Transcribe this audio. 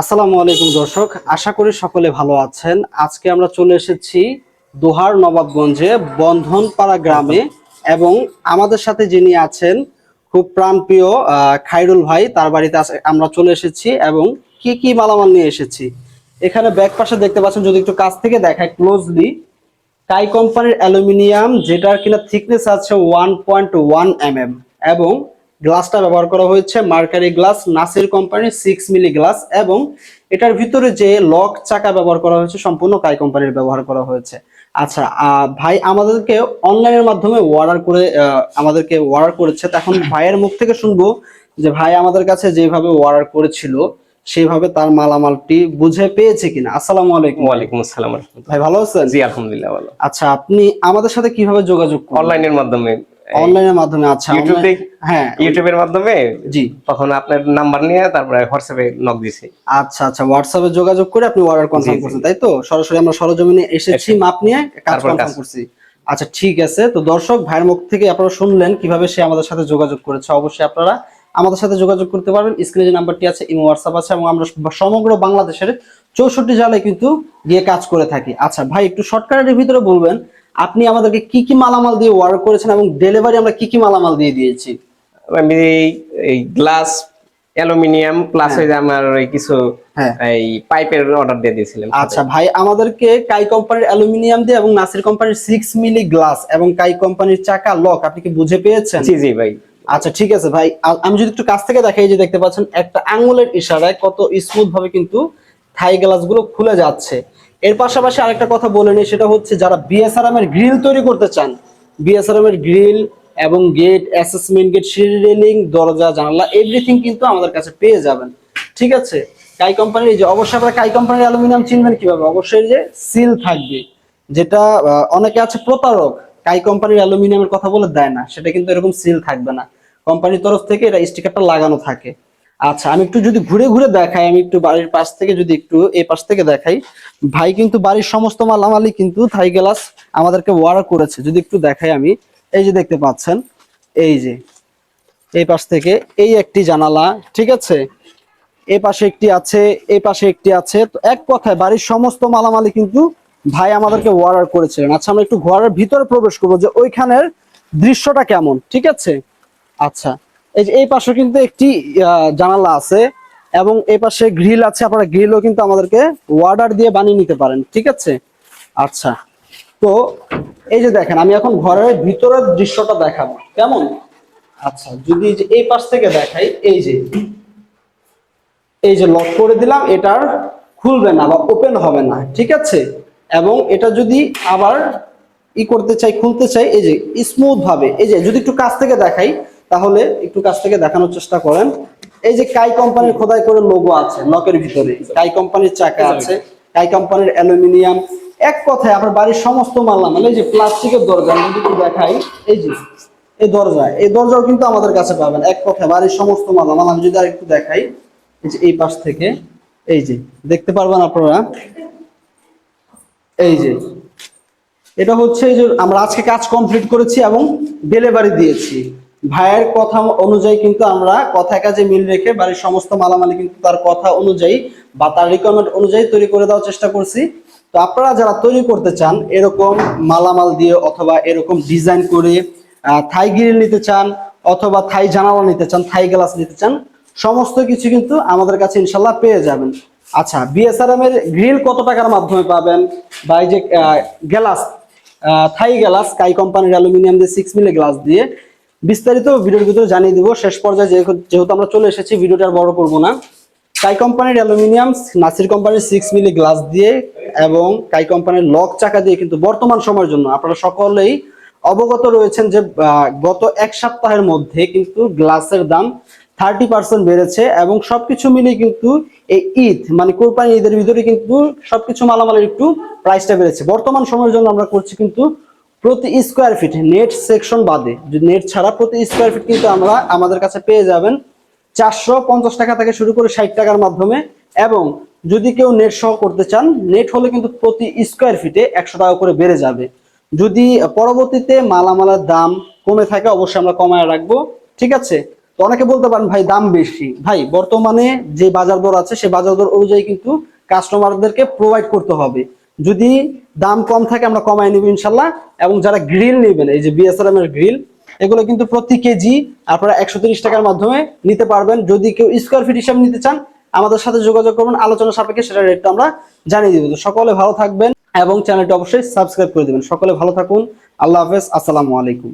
আসসালামু আলাইকুম দর্শক, আশা করি সকলে ভালো আছেন। আজকে আমরা চলে এসেছি দোহার নবাবগঞ্জে বন্ধনপাড়া গ্রামে এবং আমাদের সাথে যিনি আছেন, খুব প্রাণপ্রিয় খাইরুল ভাই, তার বাড়িতে আমরা চলে এসেছি এবং কি কি মালামাল নিয়ে এসেছি। এখানে ব্যাক পাশে দেখতে পাচ্ছেন, যদি একটু কাছ থেকে দেখায় ক্লোজলি কাই কোম্পানির অ্যালুমিনিয়াম, যেটার কিনা থিকনেস আছে ওয়ান পয়েন্ট ওয়ান এম এবং গ্লাসটা ব্যবহার করা হয়েছে মার্কারি গ্লাস নাসির কোম্পানির সিক্স মিলি গ্লাস এবং এটার ভিতরে যে লক চাকা ব্যবহার করা হয়েছে সম্পূর্ণ কাই কোম্পানির ব্যবহার করা হয়েছে। আচ্ছা ভাই আমাদেরকে অনলাইনের মাধ্যমে অর্ডার করে আমাদেরকে অর্ডার করেছে। এখন ভাইয়ের মুখ থেকে শুনব যে ভাই আমাদের কাছে যেভাবে অর্ডার করেছিল সেইভাবে তার মালামালটি বুঝে পেয়েছে কিনা। আসসালামু আলাইকুম। ওয়ালাইকুম আসসালাম। ভাই ভালো আছেন? জি আলহামদুলিল্লাহ ভালো। আচ্ছা আপনি আমাদের সাথে কীভাবে যোগাযোগ অনলাইনের মাধ্যমে অনলাইনের মাধ্যমে আচ্ছা ইউটিউবে হ্যাঁ ইউটিউবের মাধ্যমে জি। তখন আপনার নাম্বার নিয়ে তারপরে হোয়াটসঅ্যাপে নক দিছি। আচ্ছা আচ্ছা হোয়াটসঅ্যাপে যোগাযোগ করে আপনি অর্ডার কনফার্ম। করছেন তাই তো? সরাসরি আমরা সরজমিনে এসেছি মাপ নিয়ে কাজ কনফার্ম করছি। আচ্ছা ঠিক আছে। তো দর্শক ভাইয়ের মুখ থেকে আপনারা শুনলেন কীভাবে সে আমাদের সাথে যোগাযোগ করেছে। অবশ্যই আপনারা আমাদের সাথে যোগাযোগ করতে পারবেন। স্ক্রিনে যে নাম্বারটি আছে ইমো হোয়াটসঅ্যাপ আছে এবং আমরা সমগ্র বাংলাদেশের চৌষট্টি জেলায় কিন্তু গিয়ে কাজ করে থাকি। আচ্ছা ভাই একটু শর্টকাটের ভিতরে বলবেন। আপনি আমাদেরকে কি কি মালামাল দিয়ে ওয়ার্ক করেছেন এবং ডেলিভারি আমরা কি কি মালামাল দিয়ে দিয়েছি? আমি এই- গ্লাস অ্যালুমিনিয়াম প্লাস ওই যে আমার ওই কিছু হ্যাঁ। এই পাইপের অর্ডার দিয়ে দিয়েছিলাম। আচ্ছা ভাই আমাদেরকে কাই কোম্পানির অ্যালুমিনিয়াম দিয়ে এবং নাসির কোম্পানির সিক্স মিলি গ্লাস এবং কাই কোম্পানির চাকা লক আপনি কি বুঝে পেয়েছেন? জি জি ভাই। আচ্ছা ঠিক আছে ভাই। আমি যদি একটু কাছ থেকে দেখাই যে দেখতে পাচ্ছেন একটা আঙ্গুলের ইশারায় কত স্মুথ ভাবে কিন্তু থাই গ্লাসগুলো খুলে যাচ্ছে। এর পাশাপাশি আরেকটা কথা বলে নিই, সেটা হচ্ছে যারা বিএসআরএম এর গ্রিল তৈরি করতে চান বিএসআরএম এর গ্রিল এবং গেট অ্যাসেসমেন্ট গেট সিঁড়ি রেলিং দরজা, জানালা এভরিথিং কিন্তু আমাদের কাছে পেয়ে যাবেন। ঠিক আছে? কাই কোম্পানির যে, অবশ্যই আপনারা কাই কোম্পানির অ্যালুমিনিয়াম চিনবেন কীভাবে? অবশ্যই যে সিল থাকবে, যেটা অনেকে আছে প্রতারক কাই কোম্পানির অ্যালুমিনিয়ামের কথা বলে দেয় না, সেটা কিন্তু এরকম সিল থাকবে না। কোম্পানির তরফ থেকে এটা স্টিকারটা লাগানো থাকে। আচ্ছা আমি একটু যদি ঘুরে ঘুরে দেখাই, আমি একটু বাড়ির পাশ থেকে যদি একটু এই পাশ থেকে দেখাই। ভাই কিন্তু বাড়ির সমস্ত মালামালি কিন্তু থাই গ্লাস আমাদেরকে অর্ডার করেছে। যদি একটু দেখাই আমি, এই যে দেখতে পাচ্ছেন, এই যে, এই পাশ থেকে এই একটি জানালা, ঠিক আছে? এই পাশে একটি আছে এই পাশে একটি আছে। তো এক কথায়, বাড়ির সমস্ত মালামালি কিন্তু ভাই আমাদেরকে অর্ডার করেছিলেন। আচ্ছা আমরা একটু ঘরের ভিতরে প্রবেশ করব যে ওইখানের দৃশ্যটা কেমন, ঠিক আছে? আচ্ছা এই যে এই পাশে কিন্তু একটি জানালা আছে এবং এই পাশে গ্রিল আছে। আপনারা গ্রিলও কিন্তু আমাদেরকে ওয়ার্ডার দিয়ে বানিয়ে নিতে পারেন, ঠিক আছে? আচ্ছা তো এই যে দেখেন, আমি এখন ঘরের ভিতরের দৃশ্যটা দেখাবো, কেমন? আচ্ছা যদি এই পাশ থেকে দেখাই, এই যে এই যে লক করে দিলাম, এটার খুলবে না বা ওপেন হবে না, ঠিক আছে? এবং এটা যদি আবার ই করতে চাই, খুলতে চাই, এই যে স্মুথ ভাবে, এই যে যদি একটু কাছ থেকে দেখাই তাহলে একটু কাছ থেকে দেখানোর চেষ্টা করেন। এই যে কাই কোম্পানির খোদাই করে লোগো আছে নকের ভিতরে। কাই কোম্পানির চাকা আছে কাই কোম্পানির অ্যালুমিনিয়াম। এক কথায় আপনার বাড়ির সমস্ত মাল্লা মানে এই যে প্লাস্টিকের দরজা আমি যদি একটু দেখাই এই যে এই দরজা এই দরজাও কিন্তু আমাদের কাছে পাবেন। এক কথায় বাড়ির সমস্ত মালামাল আমি যদি আর একটু দেখাই এই যে এই পাশ থেকে এই যে দেখতে পারবেন আপনারা? এই যে এটা হচ্ছে এই যে আমরা আজকে কাজ কমপ্লিট করেছি এবং ডেলিভারি দিয়েছি। ভাইয়ের কথা অনুযায়ী কিন্তু আমরা কথা কাজে মিল রেখে বাড়ির সমস্ত মালামালি কিন্তু তার কথা অনুযায়ী বা তার রিকোয়ারমেন্ট অনুযায়ী তৈরি করে দেওয়ার চেষ্টা করছি। তো আপনারা যারা তৈরি করতে চান, এরকম মালামাল দিয়ে অথবা এরকম ডিজাইন করে থাই গ্রিল নিতে চান অথবা থাই জানালা নিতে চান, থাই গ্লাস নিতে চান, সমস্ত কিছু কিন্তু আমাদের কাছে ইনশাল্লাহ পেয়ে যাবেন। আচ্ছা বিএসআরএম এর গ্রিল কত টাকার মাধ্যমে পাবেন? বা এই যে গ্লাস থাই গ্লাস কাই কোম্পানির অ্যালুমিনিয়াম দিয়ে সিক্স মিলে গ্লাস দিয়ে বিস্তারিত ভিডিওর ভিতরে জানিয়ে দিব, শেষ পর্যায়ে যেহেতু আমরা চলে এসেছি, ভিডিওটা বড় করব না। কাই কোম্পানির অ্যালুমিনিয়াম, নাসির কোম্পানির সিক্স মিলি গ্লাস দিয়ে এবং কাই কোম্পানির লক চাকা দিয়ে কিন্তু বর্তমান সময়ের জন্য আপনারা সকলেই অবগত রয়েছেন যে গত এক সপ্তাহের মধ্যে কিন্তু গ্লাসের দাম থার্টি পার্সেন্ট বেড়েছে এবং সবকিছু মিলিয়ে কিন্তু এই ঈদ মানে কোরবানি ঈদের ভিতরে কিন্তু সবকিছু মালামালের একটু প্রাইসটা বেড়েছে। বর্তমান সময়ের জন্য আমরা করছি কিন্তু প্রতি স্কোয়ার ফিট নেট সেকশন বাদে নেট ছাড়া প্রতি স্কোয়ার ফিট কিন্তু আমরা আমাদের কাছে পেয়ে যাবেন চারশো পঞ্চাশ টাকা থেকে শুরু করে ষাট টাকার মাধ্যমে। এবং যদি কেউ নেট সহ করতে চান নেট হলে কিন্তু প্রতি স্কোয়ার ফিটে একশো টাকা করে বেড়ে যাবে। যদি পরবর্তীতে মালামালার দাম কমে থাকে, অবশ্যই আমরা কমায় রাখব। ঠিক আছে? তো অনেকে বলতে পারেন, ভাই, দাম বেশি। ভাই, বর্তমানে যে বাজার দর আছে সেই বাজার দর অনুযায়ী কিন্তু কাস্টমারদেরকে প্রোভাইড করতে হবে। যদি দাম কম থাকে আমরা কমাই নিব ইনশাল্লাহ। এবং যারা গ্রিল নেবেন, এই যে বিএসআরএম এর গ্রিল এগুলো কিন্তু প্রতি কেজি আপনারা একশো টাকার মাধ্যমে নিতে পারবেন। যদি কেউ স্কোয়ার ফিট হিসাবে নিতে চান, আমাদের সাথে যোগাযোগ করবেন। আলোচনা সাপেক্ষে সেটা রেটটা আমরা জানিয়ে দিব। সকলে ভালো থাকবেন এবং চ্যানেলটি অবশ্যই সাবস্ক্রাইব করে দেবেন। সকলে ভালো থাকুন। আল্লাহ হাফেজ। আসসালামু আলাইকুম।